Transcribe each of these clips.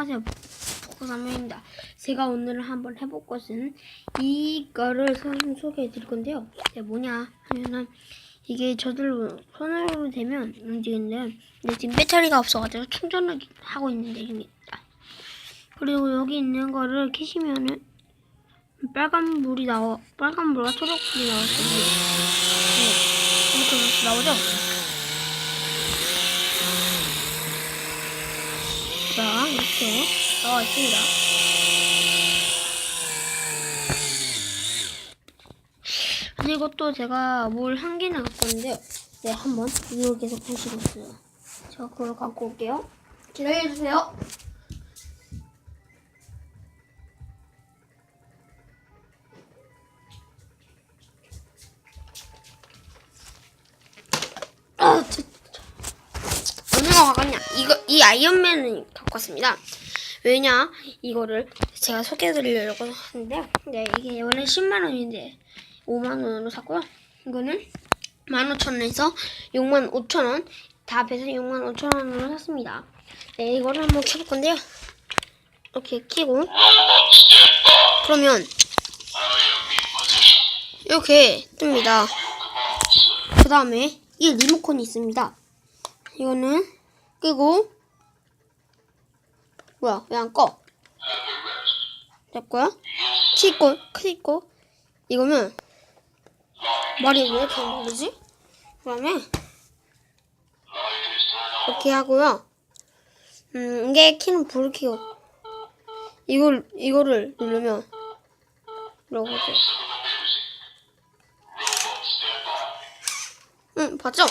안녕하세요. 포커사명입니다. 제가 오늘 한번 해볼 것은 이거를 좀 소개해 드릴 건데요. 이게 뭐냐 하면은 이게 저절로 손으로 대면 움직이는데 근데 지금 배터리가 없어가지고 충전을 하고 있는 중입니다. 그리고 여기 있는 거를 키시면은 빨간 물이 나와 빨간 물과 초록 불이 거예요. 네, 이렇게 나오죠? 자, 이렇게 나와 있습니다. 그리고 또 제가 뭘한 개나 갖고 있는데요. 네, 한번 이걸 계속 보시고 있어요. 제가 그걸 갖고 올게요. 기다려주세요. 아, 거 갖고 왔냐? 이거 이 아이언맨을 갖고 왔습니다. 왜냐? 이거를 제가 소개해드리려고 하는데요. 네, 이게 원래 10만 원인데 5만 원으로 샀고요. 이거는 15,000원에서 6만 5천 원, 다 합해서 6만 5천 원으로 샀습니다. 네, 이거를 한번 켜볼 건데요. 이렇게 키고 그러면 이렇게 뜹니다. 그 다음에 이 리모컨이 있습니다. 이거는 끄고 뭐야 왜 안 꺼? 됐고요. 키고 키고 이거면 말이 왜 이렇게 안 되지? 그다음에 이렇게 하고요. 음 이게 키는 불을 켜고 이걸 이거를 누르면 이러고 돼. 응 봤죠?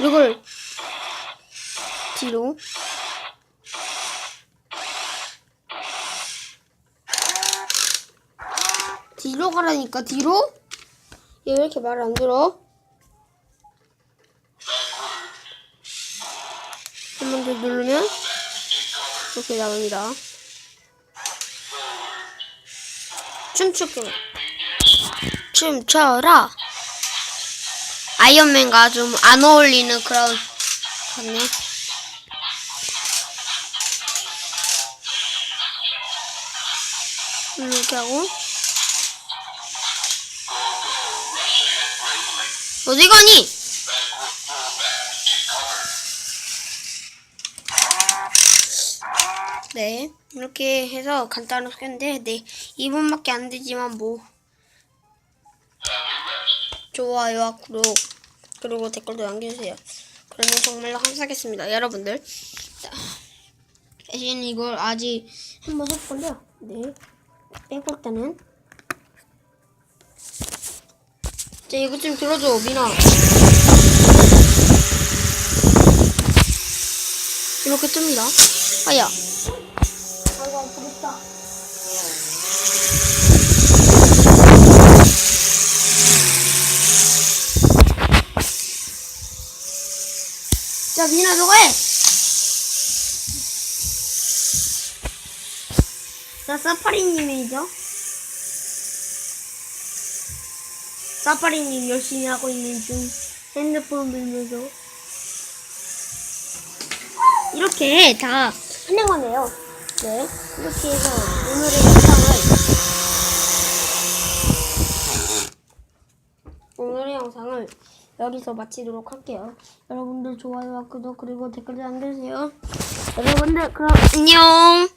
이걸 뒤로 뒤로 가라니까 뒤로? 얘 왜 이렇게 말안 들어? 한 번 더 누르면 이렇게 나옵니다. 춤추고 춤춰라. 아이언맨과 좀 안 어울리는 그런 같네. 이렇게 하고 어디 가니? 네 이렇게 해서 간단하게 했는데 네 2분밖에 안 되지만 뭐 좋아요와 구독 그리고 댓글도 남겨주세요. 그러면 정말로 감사하겠습니다, 여러분들. 자, 대신 이걸 아직 한번 해볼 건데요. 네, 빼고 일단은 자 이거 좀 들어줘, 미나. 이렇게 뜹니다. 아야. 아이고 부럽다. 자, 미나 너가 해. 자, 사파리님이죠. 사파리님 열심히 하고 있는 중 핸드폰 빌면서 이렇게 다 하는 거네요. 네, 이렇게 해서 오늘의 영상을 오늘의 영상을 여기서 마치도록 할게요. 여러분들 좋아요와 구독 그리고 댓글 남겨주세요. 여러분들 그럼 안녕.